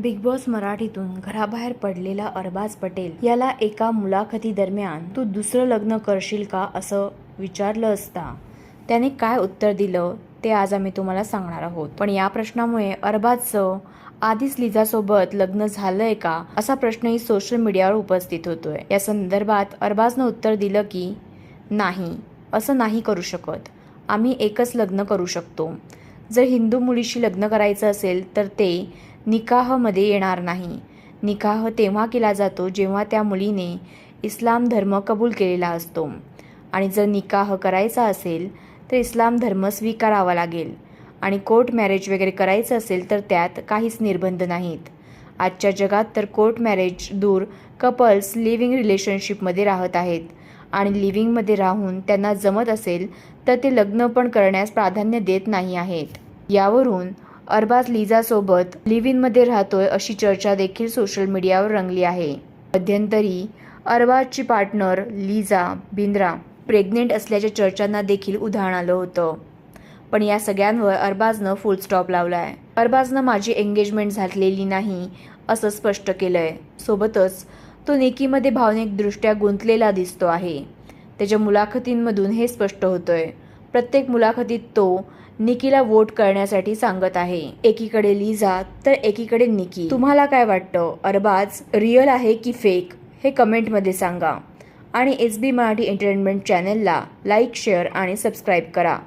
Big boss मराठीतून घराबाहेर पडलेला अरबाज पटेल याला एका मुलाखती दरम्यान तू दुसरं लग्न करशील का? असं विचारलं असता. त्याने काय उत्तर दिलं ते आज आम्ही तुम्हाला सांगणार आहोत. पण या प्रश्नामुळे अरबाजचं आधीच लिझासोबत लग्न झालंय का? असा प्रश्नही सोशल मीडियावर उपस्थित होतोय. या संदर्भात अरबाजनं उत्तर दिलं की नाही असं नाही करू शकत. आम्ही एकच लग्न करू शकतो. जर हिंदू मुलीशी लग्न करायचं असेल तर ते निकाहमध्ये येणार नाही. निकाह तेव्हा केला जातो जेव्हा त्या मुलीने इस्लाम धर्म कबूल केलेला असतो. आणि जर निकाह करायचा असेल तर इस्लाम धर्म स्वीकारावा लागेल. आणि कोर्ट मॅरेज वगैरे करायचं असेल तर त्यात काहीच निर्बंध नाहीत. आजच्या जगात तर कोर्ट मॅरेज दूर कपल्स लिव्हिंग रिलेशनशिपमध्ये राहत आहेत. आणि लिव्हिंगमध्ये राहून त्यांना जमत असेल तर ते लग्न पण करण्यास प्राधान्य देत नाही आहेत. यावरून अरबाज लिझासोबत लिव्ह इनमध्ये राहतोय अशी चर्चा देखील सोशल मीडियावर रंगली आहे. मध्यंतरी अरबाजची पार्टनर लिझा बिंद्रा प्रेग्नेंट असल्याच्या चर्चांना देखील उधाण आलं होतं. पण या सगळ्यांवर अरबाजनं फुल स्टॉप लावलाय. अरबाजनं माझी एंगेजमेंट झालेली नाही असं स्पष्ट केलंय. सोबतच तो नेकीमध्ये भावनिकदृष्ट्या गुंतलेला दिसतो आहे. त्याच्या मुलाखतींमधून हे स्पष्ट होतंय. प्रत्येक मुलाखतीत तो निकीला वोट करण्यासाठी सांगत आहे. एकीकडे लिझा तर एकीकडे निकी. तुम्हाला काय वाटतं? अरबाज रिअल आहे की फेक हे कमेंटमध्ये सांगा. आणि एस बी मराठी एंटरटेनमेंट चॅनलला लाईक शेअर आणि सबस्क्राईब करा.